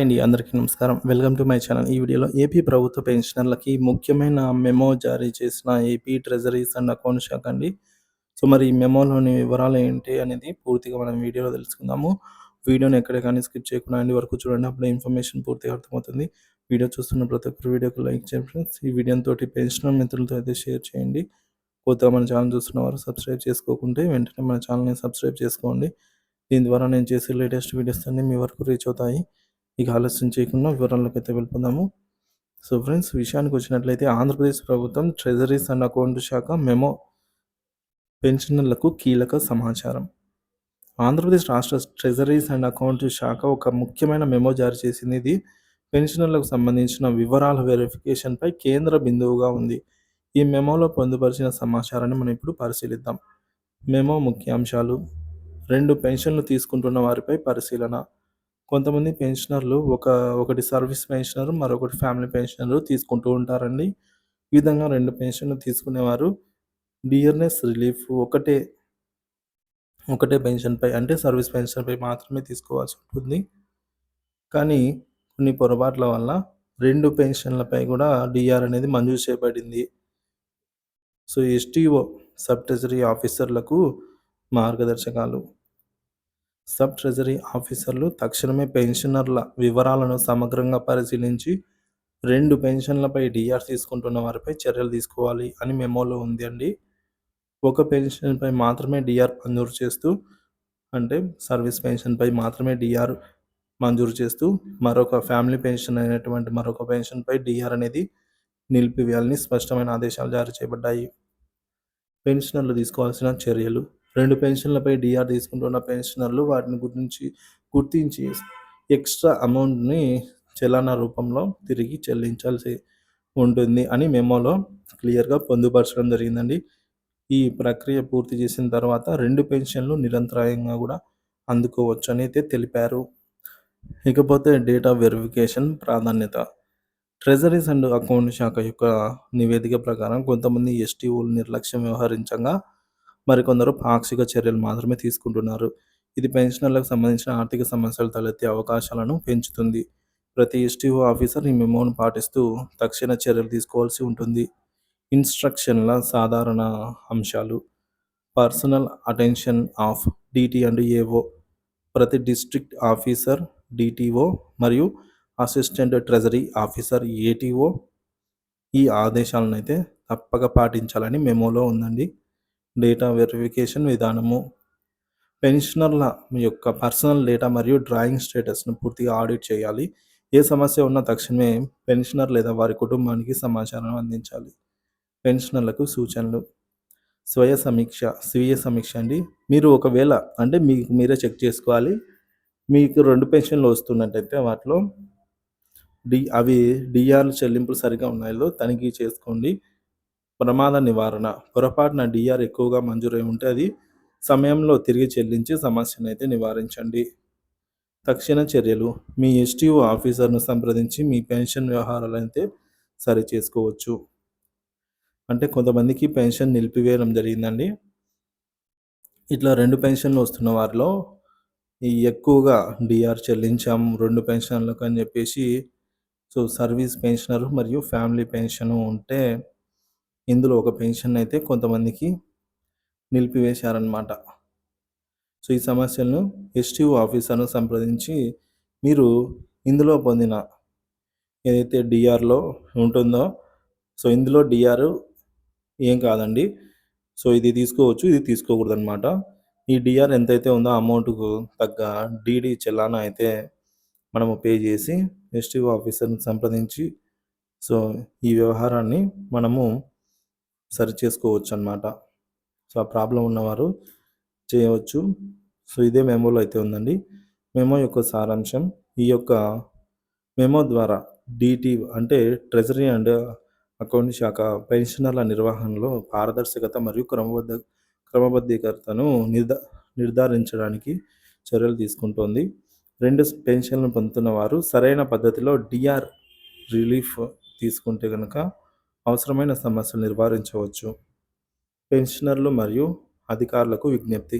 అండి అందరికీ నమస్కారం. Welcome to my channel. ఈ వీడియోలో ఏపీ ప్రభుత్వ పెన్షనర్లకి ముఖ్యమైన మెమో జారీ చేసిన ఏపీ ట్రెజరీస్ అండ్ అకౌంట్ శాఖ అండి. సో మరి ఈ మెమోలోని వివరాలు ఏంటి అనేది పూర్తిగా మనం వీడియోలో తెలుసుకుందాము. వీడియోని ఎక్కడ కానీ స్కిప్ చేయకుండా అండి వరకు చూడండి. అప్పుడు ఇన్ఫర్మేషన్ పూర్తిగా అర్థమవుతుంది. వీడియో చూస్తున్న ప్రతి ఒక్కరు వీడియోకి లైక్ చేయండి ఫ్రెండ్స్. ఈ వీడియోతో తోటి పెన్షనర్ మిత్రులతో అయితే షేర్ చేయండి. కొత్తగా మన ఛానల్ చూస్తున్న వారు సబ్స్క్రైబ్ చేసుకోకుంటే వెంటనే మన ఛానల్ని సబ్స్క్రైబ్ చేసుకోండి. దీని ద్వారా నేను చేసే లేటెస్ట్ వీడియోస్ అన్నీ మీ వరకు రీచ్ అవుతాయి. ఇక ఆలస్యం చేయకుండా వివరాల్లోకి అయితే వెళ్ళిపోదాము. సో ఫ్రెండ్స్ విషయానికి వచ్చినట్లయితే ఆంధ్రప్రదేశ్ ప్రభుత్వం ట్రెజరీస్ అండ్ అకౌంట్ శాఖ మెమో పెన్షనర్లకు కీలక సమాచారం. ఆంధ్రప్రదేశ్ రాష్ట్ర ట్రెజరీస్ అండ్ అకౌంట్ శాఖ ఒక ముఖ్యమైన మెమో జారీ చేసింది. ఇది పెన్షనర్లకు సంబంధించిన వివరాల వెరిఫికేషన్పై కేంద్ర బిందువుగా ఉంది. ఈ మెమోలో పొందుపరిచిన సమాచారాన్ని మనం ఇప్పుడు పరిశీలిద్దాం. మెమో ముఖ్యాంశాలు. రెండు పెన్షన్లు తీసుకుంటున్న వారిపై పరిశీలన. కొంతమంది పెన్షనర్లు ఒక ఒకటి సర్వీస్ పెన్షనర్ మరొకటి ఫ్యామిలీ పెన్షనర్ తీసుకుంటూ ఉంటారండి. ఈ విధంగా రెండు పెన్షన్లు తీసుకునేవారు. డియర్నెస్ రిలీఫ్ ఒకటే ఒకటే పెన్షన్పై అంటే సర్వీస్ పెన్షన్పై మాత్రమే తీసుకోవాల్సి ఉంటుంది. కానీ కొన్ని పొరపాట్ల వల్ల రెండు పెన్షన్లపై కూడా డిఆర్ అనేది మంజూరు చేయబడింది. సో ఎస్టీఓ సబ్ ట్రెజరీ ఆఫీసర్లకు మార్గదర్శకాలు సబ్ ట్రెజరీ ఆఫీసర్లు తక్షణమే పెన్షనర్ల వివరాలను సమగ్రంగా పరిశీలించి రెండు పెన్షన్లపై డిఆర్ తీసుకుంటున్న వారిపై చర్యలు తీసుకోవాలి అని మెమోలో ఉంది అండి. ఒక పెన్షన్పై మాత్రమే డిఆర్ మంజూరు చేస్తూ అంటే సర్వీస్ పెన్షన్పై మాత్రమే డిఆర్ మంజూరు చేస్తూ మరొక ఫ్యామిలీ పెన్షన్ అయినటువంటి మరొక పెన్షన్పై డిఆర్ అనేది నిలిపివేయాలని స్పష్టమైన ఆదేశాలు జారీ చేయబడ్డాయి. పెన్షనర్లు తీసుకోవాల్సిన చర్యలు రెండు పెన్షన్లపై డిఆర్ తీసుకుంటున్న పెన్షనర్లు వాటిని గురించి గుర్తించి ఎక్స్ట్రా అమౌంట్ని చలానా రూపంలో తిరిగి చెల్లించాల్సి ఉంటుంది అని మెమోలో క్లియర్గా పొందుపరచడం జరిగిందండి. ఈ ప్రక్రియ పూర్తి చేసిన తర్వాత రెండు పెన్షన్లు నిరంతరాయంగా కూడా అందుకోవచ్చు అని అయితే తెలిపారు. ఇకపోతే డేటా వెరిఫికేషన్ ప్రాధాన్యత. ట్రెజరీస్ అండ్ అకౌంట్ శాఖ యొక్క నివేదిక ప్రకారం కొంతమంది ఎస్టీఓలు నిర్లక్ష్యం వ్యవహరించగా మరికొందరు పాక్షిక చర్యలు మాత్రమే తీసుకుంటున్నారు. ఇది పెన్షనర్లకు సంబంధించిన ఆర్థిక సమస్యలు తలెత్తే అవకాశాలను పెంచుతుంది. ప్రతి ఎస్టీఓ ఆఫీసర్ ఈ మెమోను పాటిస్తూ తక్షణ చర్యలు తీసుకోవాల్సి ఉంటుంది. ఇన్స్ట్రక్షన్ల సాధారణ అంశాలు. Personal attention of DT and AO ప్రతి డిస్ట్రిక్ట్ ఆఫీసర్ డిటిఓ మరియు అసిస్టెంట్ ట్రెజరీ ఆఫీసర్ ఏటీఓ ఈ ఆదేశాలను అయితే తప్పక పాటించాలని మెమోలో ఉందండి. డేటా వెరిఫికేషన్ విధానము పెన్షనర్ల యొక్క పర్సనల్ డేటా మరియు డ్రాయింగ్ స్టేటస్ను పూర్తిగా ఆడిట్ చేయాలి. ఏ సమస్య ఉన్నా తక్షణమే పెన్షనర్ లేదా వారి కుటుంబానికి సమాచారం అందించాలి. పెన్షనర్లకు సూచనలు. స్వయ సమీక్ష స్వీయ సమీక్ష అండి. మీరు ఒకవేళ అంటే మీకు మీరే చెక్ చేసుకోవాలి. మీకు రెండు పెన్షన్లు వస్తున్నట్టయితే వాటిలో డి అవి డిఆర్ చెల్లింపులు సరిగా ఉన్నాయో తనిఖీ చేసుకోండి. ప్రమాద నివారణ. పొరపాటున డిఆర్ ఎక్కువగా మంజూరై ఉంటే అది సమయంలో తిరిగి చెల్లించి సమస్యను అయితే నివారించండి. తక్షణ చర్యలు. మీ ఎస్టీఓ ఆఫీసర్ను సంప్రదించి మీ పెన్షన్ వ్యవహారాలు అయితే సరి చేసుకోవచ్చు అంటే కొంతమందికి పెన్షన్ నిలిపివేయడం జరిగిందండి. ఇట్లా రెండు పెన్షన్లు వస్తున్న వారిలో ఈ ఎక్కువగా డిఆర్ చెల్లించాం రెండు పెన్షన్లకు అని చెప్పేసి సో సర్వీస్ పెన్షనరు మరియు ఫ్యామిలీ పెన్షన్ ఉంటే ఇందులో ఒక పెన్షన్ అయితే కొంతమందికి నిలిపివేశారనమాట సో ఈ సమస్యలను ఎస్టీఓ ఆఫీసర్ను సంప్రదించి మీరు ఇందులో పొందిన ఏదైతే డిఆర్లో ఉంటుందో సో ఇందులో డిఆర్ ఏం కాదండి. సో ఇది తీసుకోవచ్చు ఇది తీసుకోకూడదు అనమాట ఈ డిఆర్ ఎంతైతే ఉందో అమౌంట్కు తగ్గ డీడీ చెల్లాన అయితే మనము పే చేసి ఎస్టీఓ ఆఫీసర్ని సంప్రదించి సో ఈ వ్యవహారాన్ని మనము సరి చేసుకోవచ్చు అనమాట సో ఆ ప్రాబ్లం ఉన్నవారు చేయవచ్చు. సో ఇదే మెమోలో అయితే ఉందండి. మెమో యొక్క సారాంశం ఈ యొక్క మెమో ద్వారా డిటి అంటే ట్రెజరీ అండ్ అకౌంట్ శాఖ పెన్షనర్ల నిర్వహణలో పారదర్శకత మరియు క్రమబద్ధ క్రమబద్ధీకరతను నిర్ధ నిర్ధారించడానికి చర్యలు తీసుకుంటోంది. రెండు పెన్షన్లు పొందుతున్న వారు సరైన పద్ధతిలో డిఆర్ రిలీఫ్ తీసుకుంటే కనుక అవసరమైన సమస్యలు నివారించవచ్చు పెన్షనర్లు మరియు అధికారులకు విజ్ఞప్తి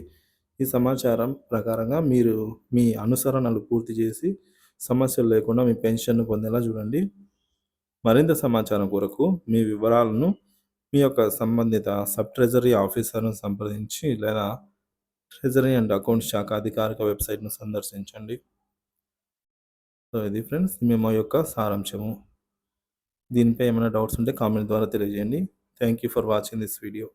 ఈ సమాచారం ప్రకారంగా మీరు మీ అనుసరణలు పూర్తి చేసి సమస్యలు లేకుండా మీ పెన్షన్‌ను పొందేలా చూడండి. మరింత సమాచారం కొరకు మీ వివరాలను మీ యొక్క సంబంధిత సబ్ ట్రెజరీ ఆఫీసర్‌ను సంప్రదించి లేదా ట్రెజరీ అండ్ అకౌంట్స్ శాఖ అధికారిక వెబ్‌సైట్‌ను సందర్శించండి. సో, ఇది ఫ్రెండ్స్ మేము యొక్క సారాంశము. దీనిపై ఏమైనా డౌట్స్ ఉంటే కామెంట్ ద్వారా తెలియజేయండి. Thank you for watching this video.